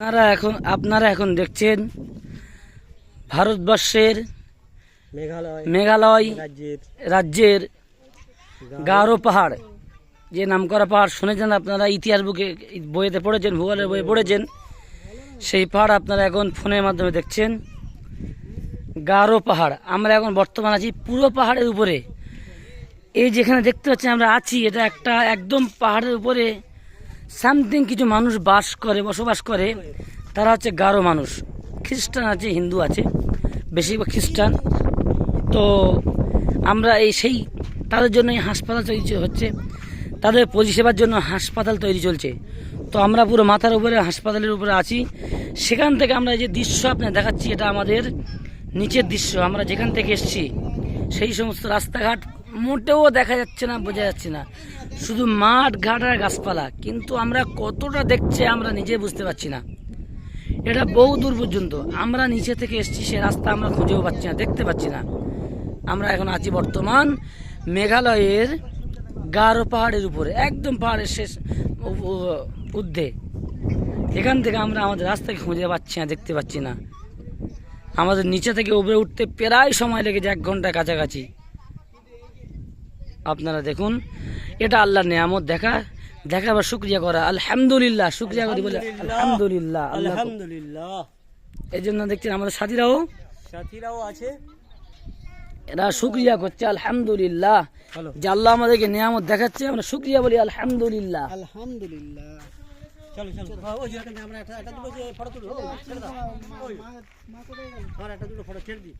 আপনারা এখন আপনারা এখন দেখছেন ভারতবর্ষের মেঘালয় মেঘালয় রাজ্যের রাজ্যের গারো পাহাড় যে নামকরা পাহাড় শুনেছেন আপনারা ইতিহাস বুকে বইয়েতে পড়েছেন ভূগোলের বইয়ে পড়েছেন সেই পাহাড় আপনারা এখন ফোনের মাধ্যমে দেখছেন। গারো পাহাড় আমরা এখন বর্তমান আছি পুরো পাহাড়ের উপরে। এই যেখানে দেখতে পাচ্ছি আমরা আছি এটা একটা একদম পাহাড়ের উপরে সামথিং কিছু মানুষ বাস করে, বসবাস করে, তারা হচ্ছে গারো মানুষ। খ্রিস্টান আছে, হিন্দু আছে, বেশিরভাগ খ্রিস্টান। তো আমরা এই সেই তাদের জন্য এই হাসপাতাল তৈরি হচ্ছে, তাদের পরিষেবার জন্য হাসপাতাল তৈরি চলছে। তো আমরা পুরো মাথার উপরে, হাসপাতালের উপরে আছি। সেখান থেকে আমরা এই যে দৃশ্য আপনার দেখাচ্ছি, এটা আমাদের নিচের দৃশ্য। আমরা যেখান থেকে এসছি, সেই সমস্ত রাস্তাঘাট মোটেও দেখা যাচ্ছে না, বোঝা যাচ্ছে না। শুধু মাঠ, ঘাট আর গাছপালা। কিন্তু আমরা কতটা দেখছে আমরা নিজে বুঝতে পারছি না। এটা বহু দূর পর্যন্ত। আমরা নিচে থেকে এসেছি, সে রাস্তা আমরা খুঁজেও পাচ্ছি না, দেখতে পাচ্ছি না। আমরা এখন আছি বর্তমান মেঘালয়ের গারো পাহাড়ের উপরে, একদম পাহাড়ের শেষ উ- উ- ঊর্ধ্বে। এখান থেকে আমরা আমাদের রাস্তাকে খুঁজে পাচ্ছি না, দেখতে পাচ্ছি না। আমাদের নিচে থেকে উপরে উঠতে প্রায় সময় লেগেছে এক ঘণ্টা কাছাকাছি। আপনারা দেখুন এটা আল্লাহর নেয়ামত দেখা দেখা বা শুক্রিয়া করা। আলহামদুলিল্লাহ শুক্রিয়া করি বলে আলহামদুলিল্লাহ আলহামদুলিল্লাহ। এই জন্য দেখছেন আমাদের সাথীরাও সাথীরাও আছে। এরা শুক্রিয়া করছে আলহামদুলিল্লাহ। যে আল্লাহ আমাদেরকে নিয়ামত দেখাচ্ছে আমরা শুক্রিয়া বলি আলহামদুলিল্লাহ। আলহামদুলিল্লাহ। চলো চলো। হ্যাঁ, আমরা একটা একটা দুটো ফটো তুলো একটা দুটো ফটো ছেড়ে দিই